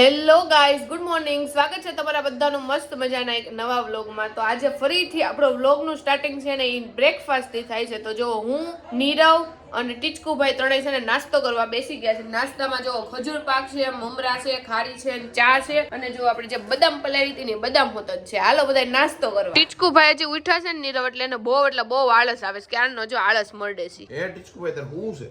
Hello guys good morning સ્વાગત છે તમારા બધાનું મસ્ત મજાના એક નવા વ્લોગમાં. તો આજે ફરીથી આપણો વ્લોગનું સ્ટાર્ટિંગ છે ને એ બ્રેકફાસ્ટથી થાય છે. તો જો હું, નીરવ અને ટીચકુભાઈ ત્રણેય છે ને નાસ્તો કરવા બેસી ગયા છે. નાસ્તામાં જો ખજૂર પાક છે મમરા છે ખારી છે ચા છે. અને જો આપણે જે બદામ પલાવી હતી ને બદામ હોત જ છે. હાલો બધા નાસ્તો કરવા. ટીચકુભાઈ હજી ઉઠ્યા છે ને નીરવ એટલે એને બહુ એટલે બહુ આળસ આવે છે ક્યારનો જો આળસ મળે છે. એ ટીચકુભાઈ તાર હું છે?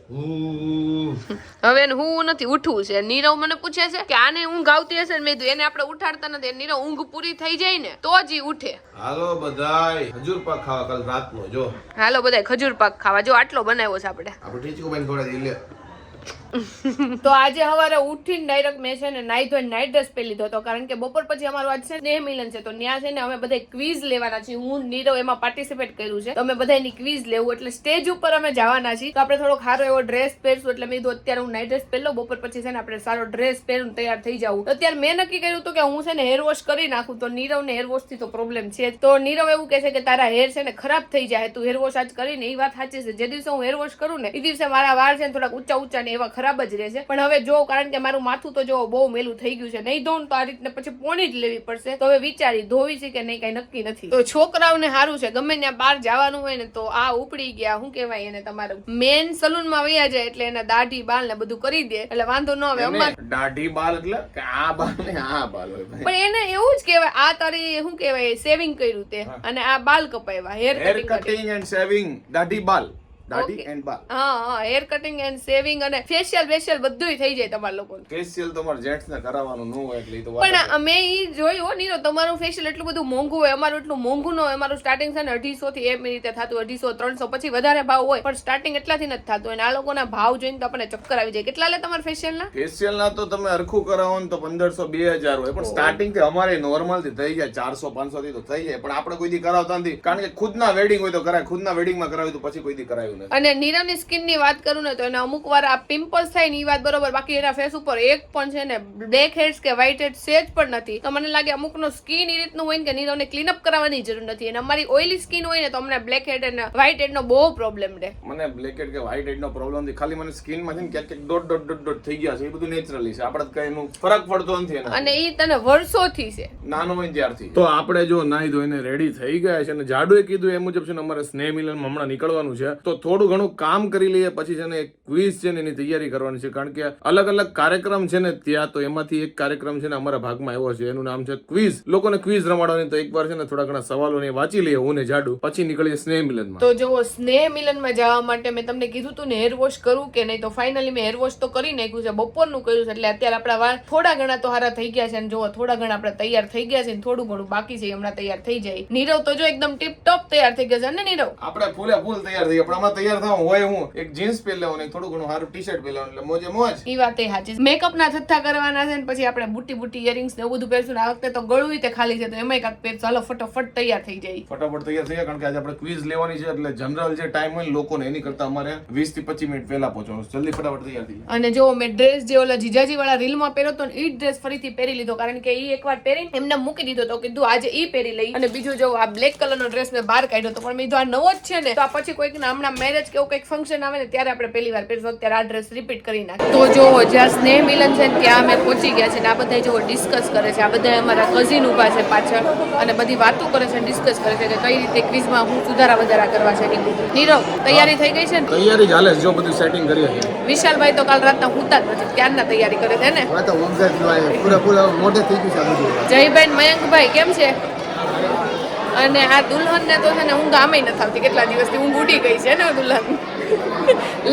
હવે એને હું નથી ઉઠવું છે. નીરવ મને પૂછે છે કે આને ઊંઘ આવતી હશે ને? મેં કીધું એને આપણે ઉઠાડતા નથી. નીરવ ઊંઘ પૂરી થઈ જાય ને તો જ ઉઠે. હાલો બધાય ખજૂર પાક ખાવા કાલ રાતનો જો. હાલો બધા ખજૂર પાક ખાવા. જો આટલો બનાવ્યો છે આપણે. આપણે તો આજે સવારે ઉઠીને ડાયરેક્ટ મેં છે ને નાઈ ધોઈને નાઇટ ડ્રેસ પહેરી લીધો હતો. કારણ કે બપોર પછી અમારું આજ છે સ્નેહ મિલન છે. તો ત્યાં છે ને અમે બધા ક્વિઝ લેવાના છીએ. હું, નીરવ એમાં પાર્ટિસિપેટ કર્યું છે. તો અમે બધાની ક્વિઝ લેવું એટલે સ્ટેજ ઉપર અમે જવાના છીએ. તો આપણે થોડોક સારો એવો ડ્રેસ પહેરશું એટલે મેં કીધું અત્યારે હું નાઇટ ડ્રેસ પહેરલો બપોર પછી છે ને આપણે સારો ડ્રેસ પહેરું તૈયાર થઈ જવું. તો અત્યારે મેં નક્કી કર્યું હતું કે હું છે ને હેર વોશ કરી નાખું. તો નીરવ ને હેર વોશથી તો પ્રોબ્લેમ છે તો નીરવ એવું કહે છે કે તારા હેર છે ને ખરાબ થઈ જાય. તું હેર વોશ આજ કરીને એ વાત સાચી છે. જે દિવસે હું હેર વોશ કરું ને, એ દિવસે મારા વાળ છે ને થોડાક ઊંચા ઊંચા ને એવા ખરાબ જ રહેશે. પણ હવે જો કારણ કે મારું માથું તો જો બહુ મેલું થઈ ગયું છે નહીં ધોઉં તો આ રીતને પછી પોણી જ લેવી પડશે. તો હવે વિચારી ધોવી છે કે નહીં કઈ નક્કી નથી. તો છોકરાઓને સારું છે ગમે ત્યાં બહાર જવાનું હોય ને તો આ ઉપડી ગયા શું કહેવાય એને તમારું? મેન સલૂનમાં વયા જાય એટલે એના દાઢી બાલ ને બધું કરી દે એટલે વાંધો ન આવે. અમાર દાઢી બાલ એટલે કે આ બાલ ને આ બાલ હોય પણ એને એવું જ કહેવાય આ તારી શું કહેવાય સેવિંગ કર્યું તે. અને આ બાલ કપાવ્યા હેર કટિંગ એન્ડ સેવિંગ દાઢી બાલ. દાઢી. એન્ડ બાલ હા હા હેર કટિંગ એન્ડ સેવિંગ અને ફેશિયલ ફેશિયલ બધુંય થઈ જાય તમારા લોકો ફેશિયલ તમારે જેન્ટ્સ ને કરાવવાનું ન હોય એટલે તો પણ અમે ઈ જોયું હો નીરો તમારું ફેશિયલ એટલું બધું મોંઘું હોય અમારું એટલું મોંઘું ન હોય અમારું સ્ટાર્ટિંગ છે ને અઢીસો થી એમ રીતે થતું અઢીસો ત્રણસો પછી વધારે ભાવ હોય પણ સ્ટાર્ટિંગ એટલાથી નથી થતું. અને આ લોકોના ભાવ જોઈને તો આપણને ચક્કર આવી જાય. કેટલા લે તમારા ફેશિયલ ના? ફેશિયલ ના તો તમે હરખું કરાવો ને તો પંદરસો બે હજાર હોય. પણ સ્ટાર્ટિંગથી અમારે નોર્મલથી થઈ જાય ચારસો પાંચસો થી તો થઈ જાય. પણ આપણે કોઈ દી કરાવતા નથી. કારણ કે ખુદના વેડિંગ હોય તો કરાય ખુદના વેડિંગમાં કરાવ્યું તો પછી કોઈ દી કરાવ્યું નથી. અને નીરવની સ્કીનની વાત કરું ને તો એને અમુક વાર આ પિમ્પલ્સ થાય ને એ વાત બરોબર. બાકી એના ફેસ ઉપર એક પણ છે ને બ્લેક હેડ્સ કે વ્હાઇટ હેડ સેજ પણ નથી. તો મને લાગે અમુક નો સ્કિન એ રીતનું હોય ને કે નીરવને ક્લીન અપ કરાવવાની જરૂર નથી. અને અમારી ઓઇલી સ્કિન હોય ને તો અમને બ્લેક હેડ અને વ્હાઇટ હેડ નો બહુ પ્રોબ્લેમ રહે. મને બ્લેક હેડ કે વ્હાઇટ હેડ નો પ્રોબ્લેમ નથી. ખાલી મને સ્કિનમાં છે ને ક્યાંક ક્યાંક ડોટ ડોટ ડોટ ડોટ થઈ ગયા છે. એ બધું નેચરલી છે. આપણે કઈ એનું ફરક પડતો નથી અને એ તને વર્ષોથી છે. નાનો હોય ને ત્યારથી. તો આપણે જો નાઈ ધોઈને રેડી થઈ ગયા છે અને જાડુએ કીધું એ મુજબ છે ને અમારે સ્નેહ મિલનમાં હમણાં નીકળવાનું છે. તો થોડું ઘણું કામ કરી લઈએ પછી છે ને એક ક્વિઝ છે ને એની તૈયારી કરવાની છે. કારણ કે અલગ અલગ કાર્યક્રમ છે ને ત્યાં તો એમાંથી એક કાર્યક્રમ છે ને અમારા ભાગમાં આવ્યો છે. એનું નામ છે ક્વિઝ લોકોને ક્વિઝ રમાડવાની તો એકવાર છે ને થોડા ઘણા સવાલો ને વાંચી લઈએ હું ને જાડુ. પછી નીકળીએ સ્નેહ મિલનમાં. તો જો સ્નેહ મિલનમાં જવા માટે મેં તમને કીધું હતું ને હેર વોશ કરું કે નહીં તો ફાઇનલી મેં હેર વોશ તો કરી નાખ્યું છે. બપોરનું કર્યું છે એટલે અત્યારે આપણા વાળ થોડા ઘણા તો હારા થઈ ગયા છે. અને જો થોડા ઘણા આપણે તૈયાર થઈ ગયા છે ને થોડું ઘણું બાકી છે હમણાં તૈયાર થઈ જાય. નીરવ તો જો એકદમ ટીપ ટોપ તૈયાર થઈ ગયા છે. ને નીરવ? આપણે ફૂલે ફૂલ તૈયાર થઈ પણ આમાં તૈયાર થાઉં હોય હું. એક જીન્સ પહેરી લેવાનું એક થોડું ઘણું સારું ટી શર્ટ પહેરી લેવાનું એટલે મોજે મોજ. ઈ વાત એ સાચી મેકઅપ ના થથ્થા કરવાના છે ને પછી આપણે બુટી બુટી ઇયરિંગ્સ ને એવું બધું પહેરશું ને આ વખતે તો ગળું તે ખાલી છે તો એમાંય કાંઈક પહેરશું. ચાલો ફટોફટ તૈયાર થઈ જાય. ફટાફટ તૈયાર થઈ જાય કારણ કે આજે આપણે ક્વિઝ લેવાની છે એટલે જનરલ જે ટાઈમ હોય ને લોકોને એની કરતા અમારે વીસથી 25 મિનિટ પહેલા પહોંચવાનું જલ્દી ફટાફટ તૈયાર થઈ અને જો મેં ડ્રેસ જે ઓલા જીજાજી વાળા રીલમાં પહેર્યો તો એ ઈ ડ્રેસ ફરીથી પહેરી લીધો કારણ કે એ એકવાર પહેરીને એમને મૂકી દીધો તો કીધું આજે એ પહેરી લઈ. અને બીજું જો આ બ્લેક કલરનો ડ્રેસ મેં બહાર કાઢ્યો તો પણ મેં આ નવો જ છે ને. તો આ પછી કોઈક હમણાં મેરેજ કે એવું કંઈક ફંક્શન આવે ને ત્યારે આપણે પહેલી વાર પહેરશું. ત્યારે આ ડ્રેસ રિપીટ કરી નાખીએ. તો જો જ્યાં સ્નેહ મિલન છે ને ત્યાં અમે પહોંચી ગયા છે ને આ બધા જોવો ડિસ્કસ કરે છે. આ બધા અમારા કઝિન ઊભા છે પાછળ અને બધી વાતો કરે છે ડિસ્કસ કરે છે કે કઈ રીતે ક્વિઝમાં હું સુધારા વધારા કરવા છે નીરવ તૈયારી થઈ ગઈ છે ને? તૈયારી ચાલે જો બધું સેટિંગ કરી હતી વિશાલભાઈ તો કાલ રાતના હુતા જ નથી. ક્યારના તૈયારી કરે છે ને? મોઢે થઈ ગયું છે આ જયભાઈ મયંકભાઈ કેમ છે? અને આ દુલ્હનને તો છે ને ઊંઘ આમે નથી આવતી. કેટલા દિવસથી ઊંઘ ઉડી ગઈ છે ને દુલ્હન.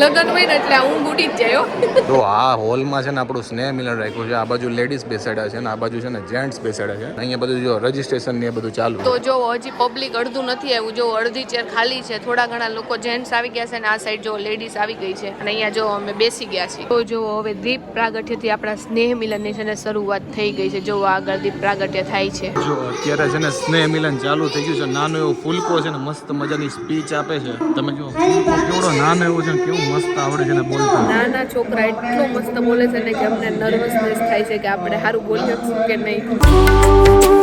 લગ્ન હોય ને એટલે આ ઊંઘ ઉડી જ જાય તો આ હોલમાં છે ને આપણું સ્નેહ મિલન રાખ્યું છે. આ બાજુ લેડીઝ બેસાડ્યા છે ને આ બાજુ છે ને જેન્ટ્સ બેસાડ્યા છે. અહીંયા બધું જો રજીસ્ટ્રેશન ને બધું ચાલુ તો જો હજી પબ્લિક અડધું નથી આવ્યું જો અડધી ચેર ખાલી છે થોડા ઘણા લોકો જેન્ટ્સ આવી ગયા છે ને આ સાઈડ જો લેડીઝ આવી ગઈ છે. અને અહીંયા જો અમે બેસી ગયા છીએ. તો જો હવે દીપ પ્રાગટ્યથી આપણા સ્નેહ મિલનની છે ને શરૂઆત થઈ ગઈ છે. જો આગળ દીપ પ્રાગટ્ય થાય છે. જો અત્યારે છે ને સ્નેહ મિલન ચાલુ થઈ ગયું છે. નાનો એવો ફૂલકો છે ને મસ્ત મજાની સ્પીચ આપે છે. તમે જો ફૂલકો કેવડો નાનો એવો છે ને કેવું મસ્ત આવડે છે ને બોલતા. નાના છોકરા એટલો મસ્ત બોલે છે ને કે અમને નર્વસનેસ થાય છે કે આપણે સારું બોલી શકશું કે નહીં.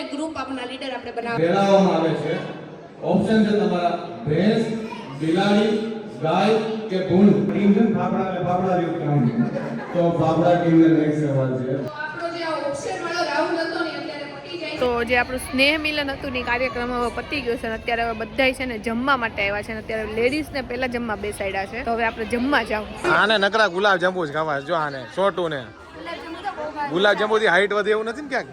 કરશે ગ્રુપ આપના લીડર આપણે બનાવવા ફેરવવામાં આવે છે. ઓપ્શન છે તમારા ભેંસ બિલાડી ગાય કે ભૂંડ. ટીમ છે ફાફડા ફાફડા જેવું કામ તો ફાફડા ટીમને નેક્સ્ટ સવાલ છે. આપણો જે ઓપ્શન વાળો રાઉન્ડ હતો ને અત્યારે પતી જાય તો જે આપણું સ્નેહ મિલન હતું ને કાર્યક્રમ હવે પતી ગયો છે અને અત્યારે હવે બધાય છે ને જમવા માટે આવ્યા છે અને અત્યારે લેડીઝ ને પહેલા જમવા બેસાડ્યા છે. તો હવે આપણે જમવા જાવ આને નકરા ગુલાબ જાંબુ જ ખાવા છે. જો આને છોટું ને ગુલાબ જાંબુ થી હાઈટ વધે એવું નથી ને ક્યાંક?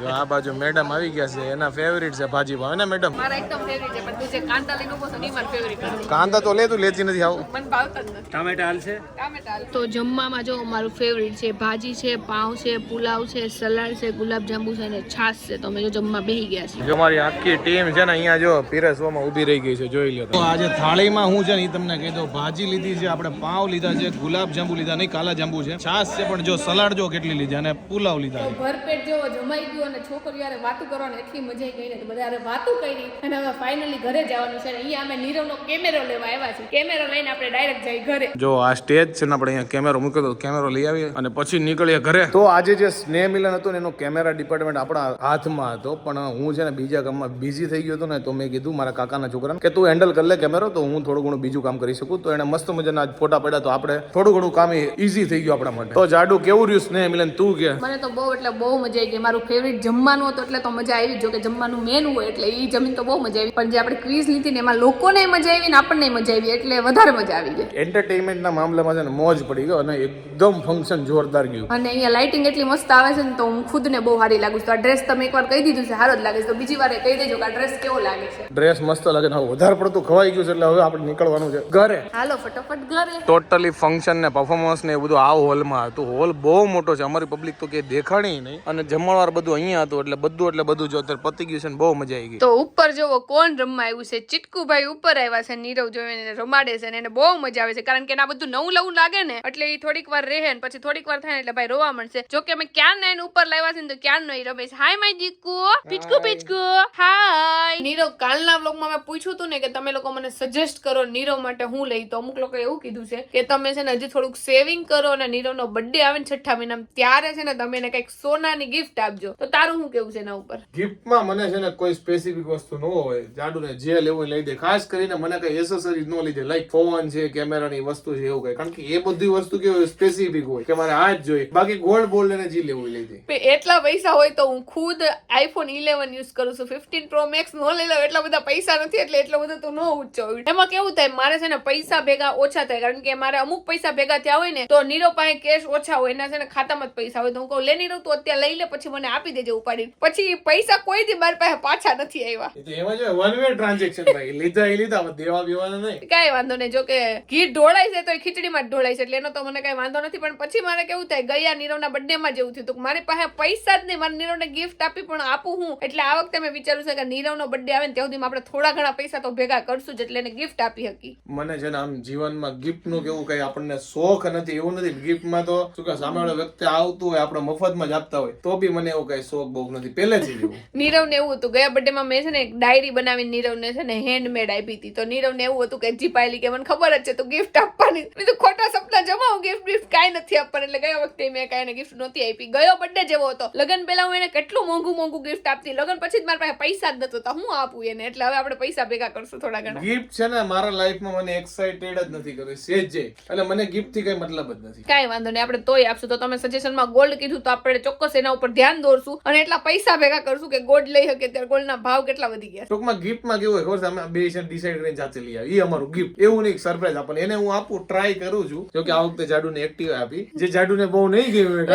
જો આ બાજુ મેડમ આવી ગયા છે એના ફેવરિટ છે ભાજી ભાવે ને મેડમ? મારા એકદમ ફેવરિટ છે પણ તું જે કાંદા લઈને ઊભો છો ની માર ફેવરિટ કાંદા તો લે તું લેતી નથી આવું. મને ભાવતા જ નથી. ટામેટા હાલશે ટામેટા તો જમવામાં જો મારું ફેવરિટ છે ભાજી છે પાઉં છે પુલાવ છે સલાડ છે ગુલાબ જાંબુ છે અને છાશ છે. તો અમે જો જમવા બેહી ગયા છે જો મારી આખી ટીમ છે ને અહીંયા જો પીરસવામાં ઊભી રહી ગઈ છે જોઈ લો તો આજે થાળીમાં હું છે ને એ તમને કહી દઉં ભાજી લીધી છે આપણે પાવ લીધા છે ગુલાબ જાંબુ લીધા નહીં કાલા જાંબુ છે. છાશ છે પણ જો સલાડ જો કેટલી લીધી અને પુલાવ લીધા ભરપેટ જેવો જમાઈ ગયો અને છોકરીઓ હારે વાતું કરવાની એટલી મજા આવી ગઈ ને બધા વાતું કરી અને હવે ફાઇનલી ઘરે જવાનું છે. અહીંયા અમે નીરવનો કેમેરો લેવા આવ્યા છે કેમેરો લઈને આપણે ડાયરેક્ટ જઈ ઘરે. જો આ સ્ટેજ છે ને આપણે અહીંયા કેમેરો મૂક્યો તો કેમેરો લઈ આવીએ અને પછી નીકળીએ ઘરે. તો આજે જે સ્નેહ મિલન હતું ને એનો કેમેરા ડિપાર્ટમેન્ટ આપણા હાથમાં હતો. પણ હું છે ને બીજા કામમાં બિઝી થઈ ગયો હતો ને તો મેં કીધું મારા કાકાના છોકરાને કે તું હેન્ડલ કરી લે કેમેરો તો હું થોડું ઘણું બીજું કામ કરી શકું. તો એને મસ્ત મજાના ફોટા પડ્યા તો આપણે થોડું ઘણું કામ ઈઝી થઈ ગયું આપણા માટે. તો જાડુ કેવું રહ્યું સ્નેહ મિલન તું કે? મને તો બહુ એટલે બહુ મજા આવી ગઈ. મારું ફેવરિટ જમવાનું હતું એટલે તો મજા આવી. જો કે જમવાનું મેન હોય એટલે એ જમીન તો બહુ મજા આવી. પણ જે આપણે ક્વિઝ લીધી ને એમાં લોકોને મજા આવી ને આપણને મજા આવી એટલે વધારે મજા આવી ગઈ. એન્ટરટેનમેન્ટના મામલામાં છે ને મોજ પડી ગયો અને એકદમ ફંક્શન જોરદાર ગયું. અને અહીંયા લાઇટિંગ એટલી મસ્ત આવે છે ને તો હું ખુદને બહુ સારી લાગુ છું. આ ડ્રેસ તમે એકવાર કહી દીધું છે સારો જ લાગે છે. તો બીજી વાર કહી દેજો કે આ ડ્રેસ કેવો લાગે છે. ડ્રેસ મસ્ત લાગે ને હવે વધારે પડતું ખવાઈ ગયું છે એટલે હવે આપણે નીકળવાનું છે ઘરે. હાલો ફટાફટ ઘરે. ટોટલી ફંક્શન ને પરફોર્મન્સ ને એ બધું આ હોલમાં હતું. હોલ બહુ મોટો છે. અમારી પબ્લિક તો કે દેખાણી નહીં. અને જમણવાર બધું અહીંયા હતું એટલે બધું એટલે બધું જો અત્યારે પતી ગયું છે ને બહુ મજા આવી ગઈ. તો ઉપર જોવો કોણ રમવા આવ્યું છે? ચિટકુભાઈ ઉપર આવ્યા છે નીરવ જોઈને એને રમાડે છે ને એને બહુ મજા આવે છે કારણ કે એને આ બધું નવું લવું લાગે ને એટલે એ થોડીક વાર રહે ને પછી થોડીક વાર થાય ને એટલે ભાઈ રોવા મળશે જો કે અમે ક્યાં ને એને ઉપર લાવ્યા છે ને તો ક્યાં નો રમે છે. હાય માય જીકુ પિચકુ પિચકુ હાય. નીરવ કાલના વ્લોગમાં મેં પૂછ્યું હતું ને કે તમે લોકો મને સજેસ્ટ કરો નીરવ માટે હું લઈ તો અમુક લોકો એવું કીધું છે કે તમે છે ને હજી થોડુંક સેવિંગ કરો અને નીરવનો બર્થડે આવે ને છઠ્ઠા મહિનામાં ત્યારે છે ને તમે એને કંઈક સોનાની ગિફ્ટ આપજો. તો તારું શું કેવું છે એના ઉપર? ગિફ્ટમાં મને છે ને કોઈ સ્પેસિફિક વસ્તુ ન હોય. જાડુને જે લેવું લઈ દે. ખાસ કરીને મને કઈ એસેસરીઝ ન લીધે. લાઈક ફોન છે કેમેરાની વસ્તુ છે એવું કઈ. કારણ કે એ બધી વસ્તુ કેવું સ્પેસિફિક હોય. કે મારે આ જ જોઈએ. બાકી ગોલ્ડ બોલ્ડ ને જે લેવું લઈ દે. એટલા પૈસા હોય તો હું ખુદ આઈફોન ઇલેવન યુઝ કરું છું. ફિફ્ટીન પ્રો મેક્સ નો લઈ લઉં. એટલા બધા પૈસા નથી એટલે એટલો બધો તો ન ઊંચો એમાં કેવું થાય મારે છે ને પૈસા ભેગા ઓછા થાય. કારણ કે મારે અમુક પૈસા ભેગા થયા હોય ને તો નીરો પાસે કેશ ઓછા હોય. એના છે ને ખાતામાં જ પૈસા હોય. તો હું કહું લે નીરો તું અત્યારે લઈ લે પછી મને આપી દેજે ઉપાડી પછી પૈસા પૈસા કોઈથી મારી પાસે પાછા નથી આવ્યા એ તો એમાં જો વન વે ટ્રાન્ઝેક્શન ભાઈ લીધા એ લીધા દેવા બેવાના નહીં. કાંઈ વાંધો નહીં. જો કે ઘી ઢોળાય છે તો એ ખીચડીમાં જ ઢોળાય છે. એટલે એનો તો મને કઈ વાંધો નથી. પણ પછી મારે કેવું થાય? ગયા નીરવના birthday માં જેવું થયું હતું મારી પાસે પૈસા જ નહીં. મારે નીરવને ગિફ્ટ આપી પણ આપું હું. એટલે આ વખતે મેં વિચાર્યું છે કે નીરવનો બર્થડે આવે ને ત્યાં સુધી આપણે થોડા ઘણા પૈસા તો ભેગા કરશું જ. એટલે એને ગિફ્ટ આપી શકી મને છે ને આમ જીવનમાં ગિફ્ટનું કેવું કઈ આપણને શોખ નથી એવું નથી. ગિફ્ટમાં તો શું કે સામેવાળો વ્યક્તિ આવતું હોય આપણે મફતમાં જ આપતા હોય. તો બી મને એવું કઈ શોખ બહુ નથી. પહેલેથી જ એવું. નીરવને એવું હતું ગયા બર્થડે માં મેં છે ને એક ડાયરી બનાવીને નીરવને છે ને હેન્ડમેડ આપી હતી. તો નીરવને એવું હતું કે જીપાયેલી કે મને ખબર જ છે તો ગિફ્ટ આપવાની. મેં તો ખોટા સપના જમાવું ગિફ્ટ ગિફ્ટ કાંઈ નથી આપવાનું. એટલે ગયા વખતે મેં કાંઈ ગિફ્ટ નહોતી આપી. ગયો બર્થડે જેવો હતો. લગન પહેલા હું એને કેટલું મોંઘું મોંઘું ગિફ્ટ આપતી. લગન પછી જ મારા પાસે પૈસા જ નતો હું આપું એને? એટલે હવે આપણે પૈસા ભેગા કરશું થોડા ઘણા. ગિફ્ટ છે ને મારા લાઈફમાં મને એક્સાઇટેડ જ નથી કર્યું સેજ. જે એટલે મને ગિફ્ટથી કઈ મતલબ જ નથી. કાંઈ વાંધો નહીં આપણે તોય આપશું. તો તમે સજેશનમાં ગોલ્ડ કીધું તો આપણે ચોક્કસ એના ઉપર ધ્યાન દોરશું. અને એટલા પૈસા ભેગા કરશું કે ગોલ્ડ લઈ શકે ત્યારે ગોલ્ડના ભાવ કેટલા વધી ગયા. ટૂંકમાં ગિફ્ટમાં કેવું હોય ખબર છે? અમે બે છે ડિસાઈડ કરીને જાતે લઈ આવી એ અમારું ગિફ્ટ. એવું નહીં સરપ્રાઈઝ આપણને. એને હું આપું ટ્રાય કરું છું. જો કે આ વખતે જાડુને એક્ટિવ આપી. જે જાડુને બહુ નહીં ગયું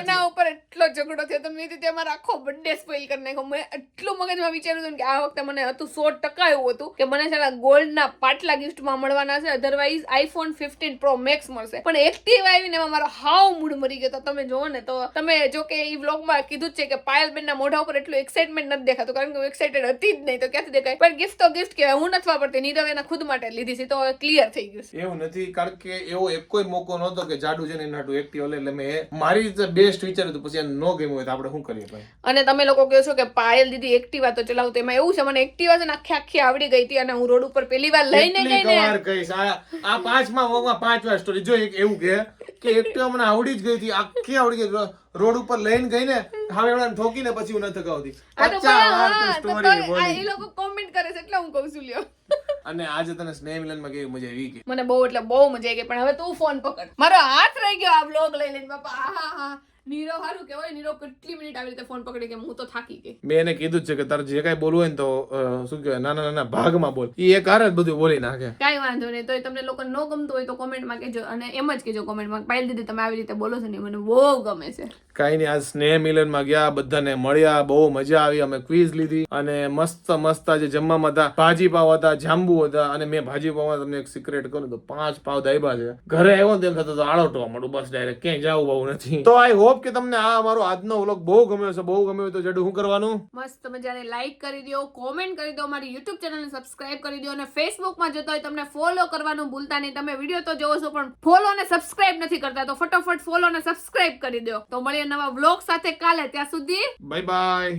એના ઉપર એટલો ઝઘડો થયો. તમે મેં કીધું અમારો આખો બર્થડે સ્પોઈલ કરી નાખ્યો. મેં એટલું મગજમાં વિચાર્યું હતું કે આ વખતે મને હતું સો ટકા એવું હતું કે મને છે ગોલ્ડના પાટલા ગિફ્ટમાં મળવાના છે. Otherwise iPhone fifteen pro max મળશે. પણ એક્ટિવ આવીને મારો હાવ મૂડ મરી ગયો. તો તમે જોવો ને તો તમે જો કે એ વ્લોગમાં કીધું જ છે કે પાયલબેનના મોઢા ઉપર એટલું એક્સાઇટમેન્ટ નથી દેખાતું કારણ કે હું એક્સાઇટેડ હતી જ નહીં તો ક્યાંથી દેખાય? પણ ગિફ્ટ તો ગિફ્ટ કહેવાય હું નથી વાપરતી નીરવ એના ખુદ માટે લીધી છે તો ક્લિયર થઈ ગયું છે. એવું નથી કારણ કે એવો એક કોઈ મોકો નહોતો કે જાડુ છે ને એના એક્ટિવ એટલે એટલે મેં મારી રીતે બેસ્ટ વિચાર્યું હતું પછી નો ગેમ હોય તો આપણે શું કરીએ ભાઈ? અને તમે લોકો કહો છો કે પાયલ દીદી એક્ટિવા તો ચલાવું એમાં એવું છે મને એક્ટિવા છે ને આખી આખી આવડી ગઈ હતી અને હું રોડ ઉપર પહેલી વાર લઈને ગઈ ને. કહીશ આ પાંચમા વોગમાં પાંચ વાર સ્ટોરી જો એક એવું કે કે એક્ટિવા મને આવડી જ ગઈ હતી આખી આવડી ગઈ રોડ ઉપર લઈને ગઈ ને હવે વાળાને ઠોકીને પછી હું નથી થકાવતી બોલી. એ લોકો કોમેન્ટ કરે છે એટલે હું કહું છું લ્યો. અને આજે તને સ્નેહ મિલનમાં કેવી મજા આવી ગઈ? મને બહુ એટલે બહુ મજા આવી ગઈ પણ હવે તું ફોન પકડ. મારો હાથ રહી ગયો આ બ્લોગ લઈ લઈને બાપા હા હા નીરવ હારું કેવાય નીરવ કેટલી મિનિટ આવી રીતે ફોન પકડી કે હું તો થાકી ગઈ. મેં એને કીધું છે કે તારે જે કઈ બોલવું હોય ને તો શું કહેવાય નાના નાના ભાગમાં બોલ. એ એક હારે જ બધું બોલી નાખે. કાંઈ વાંધો નહીં તોય તમને લોકો ન ગમતું હોય તો કોમેન્ટમાં કહેજો અને એમ જ કહેજો કોમેન્ટમાં પાયલ દીદી તમે આવી રીતે બોલો છો ને મને બહુ ગમે છે. કાંઈ નહીં આ સ્નેહ મિલનમાં ગયા બધાને મળ્યા બહુ મજા આવી અમે ક્વિઝ લીધી અને મસ્ત મસ્ત આજે જમવામાં હતા ભાજી પાવ હતા જાંબુ હતા અને મેં ભાજી પાવમાં તમને એક સિક્રેટ કહું તો પાંચ પાવ દાયબા છે. ઘરે આવ્યો ને તેમ થતો તો આળોટવા મળું બસ ડાયરેક્ટ ક્યાંય જવું બહુ નથી. તો આઈ હોપ કે તમને આ અમારો આજનો વ્લોગ બહુ ગમ્યો છે બહુ ગમ્યો તો જડું શું કરવાનું? મસ્ત મજાને લાઈક કરી દો કોમેન્ટ કરી દો મારી યુટ્યુબ ચેનલને સબસ્ક્રાઇબ કરી દો અને ફેસબુકમાં જતો હોય તમને ફોલો કરવાનું ભૂલતા નહીં. તમે વીડિયો તો જોવો છો, પણ ફોલો અને સબસ્ક્રાઇબ નથી કરતા, તો ફટાફટ ફોલો અને સબસ્ક્રાઇબ કરી દો. તો મળીએ નવા વ્લોગ સાથે કાલે. ત્યાં સુધી બાય બાય